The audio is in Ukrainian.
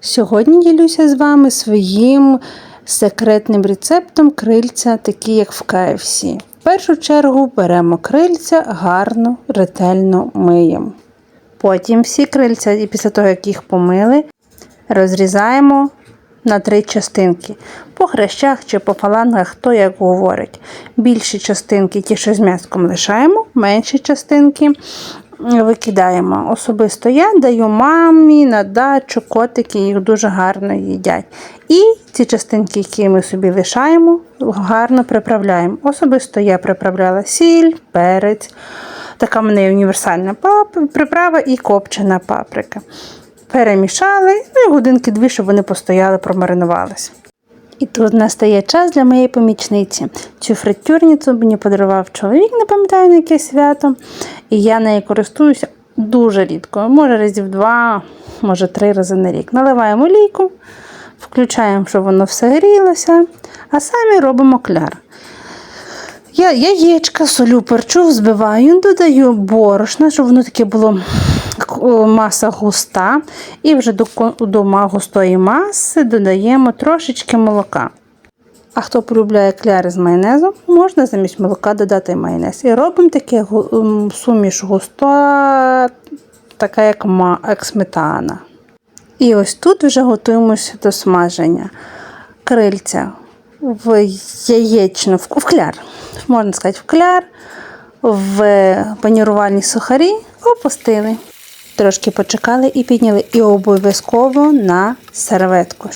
Сьогодні ділюся з вами своїм секретним рецептом крильця, такі як в KFC. В першу чергу беремо крильця, гарно, ретельно миємо. Потім всі крильця, і після того, як їх помили, розрізаємо на три частинки. По хрещах чи по фалангах, хто як говорить. Більші частинки, ті, що з м'яском лишаємо, менші частинки викидаємо. Особисто я даю мамі на дачу, котики їх дуже гарно їдять. І ці частинки, які ми собі лишаємо, гарно приправляємо. Особисто я приправляла сіль, перець. Така в мене універсальна приправа і копчена паприка. Перемішали, ну і годинки дві, щоб вони постояли, промаринувалися. І тут настає час для моєї помічниці. Цю фритюрницю мені подарував чоловік, не пам'ятаю на яке свято. І я нею користуюся дуже рідко. Може разів два, може три рази на рік. Наливаємо олійку, включаємо, щоб воно все грілося, а самі робимо кляр. Я яєчка, солю, перчу, взбиваю, додаю борошна, щоб воно таке було маса густа. І вже до, до густої маси додаємо трошечки молока. А хто полюбляє кляри з майонезом, можна замість молока додати майонез. І робимо таке суміш густа, така як, сметана. І ось тут вже готуємося до смаження. Крильця в яєчну, в кляр, можна сказати, в кляр, в панірувальні сухарі опустили. Трошки почекали і підняли. І обов'язково на серветку,